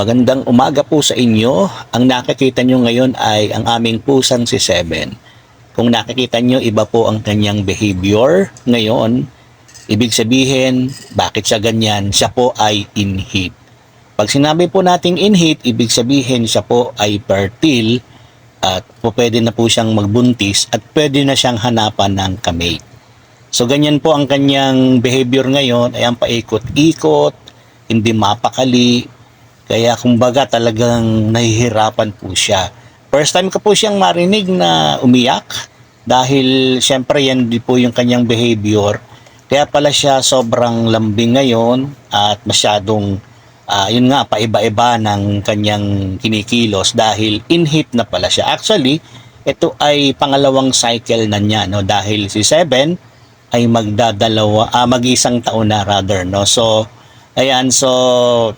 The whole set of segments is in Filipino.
Magandang umaga po sa inyo. Ang nakikita nyo ngayon ay ang aming pusang si Seven. Kung nakikita nyo, iba po ang kanyang behavior ngayon. Ibig sabihin, bakit siya ganyan? Siya po ay in heat. Pag sinabi po nating in heat, ibig sabihin siya po ay fertile at po pwede na po siyang magbuntis at pwede na siyang hanapan ng kamate. So ganyan po ang kanyang behavior ngayon, ay ang paikot-ikot, hindi mapakali, kaya kumbaga talagang nahihirapan po siya. First time ko po siyang marinig na umiyak dahil syempre yan din po yung kanyang behavior. Kaya pala siya sobrang lambing ngayon at masyadong ah, yun nga paiba-iba ng kanyang kinikilos dahil in heat na pala siya. Actually, ito ay pangalawang cycle na niya no dahil si Seven ay magdadalawa ah, mag-isang taon na rather no. So Ayan, so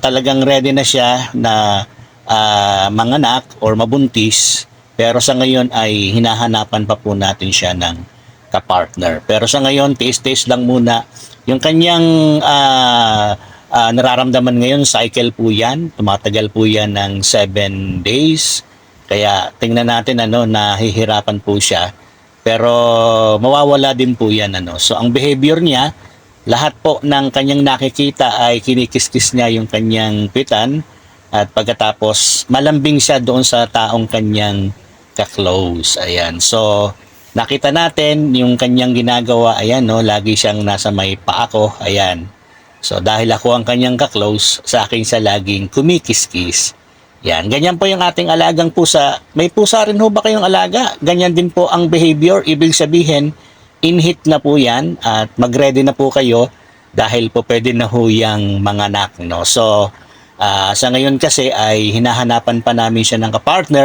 talagang ready na siya na ah, manganak or mabuntis. Pero sa ngayon ay hinahanapan pa po natin siya ng kapartner. Pero sa ngayon, taste-taste lang muna. Yung kanyang ah, ah, nararamdaman ngayon, cycle po yan. Tumatagal po yan ng 7 days. Kaya tingnan natin ano, nahihirapan po siya. Pero mawawala din po yan. Ano. So ang behavior niya, lahat po ng kanyang nakikita ay kinikiskis niya yung kanyang pitan at pagkatapos malambing siya doon sa taong kanyang ka-close. Ayan. So, nakita natin yung kanyang ginagawa. Ayan, no? Lagi siyang nasa may paa ko. Ayan. So, dahil ako ang kanyang ka-close, sa akin siya laging kumikiskis. Yan. Ganyan po yung ating alagang pusa. May pusa rin ho ba kayong alaga? Ganyan din po ang behavior. Ibig sabihin, in-hit na po yan at mag-ready na po kayo dahil po pwede na ho yung mga anak. No? So, ah, sa ngayon kasi ay hinahanapan pa namin siya ng kapartner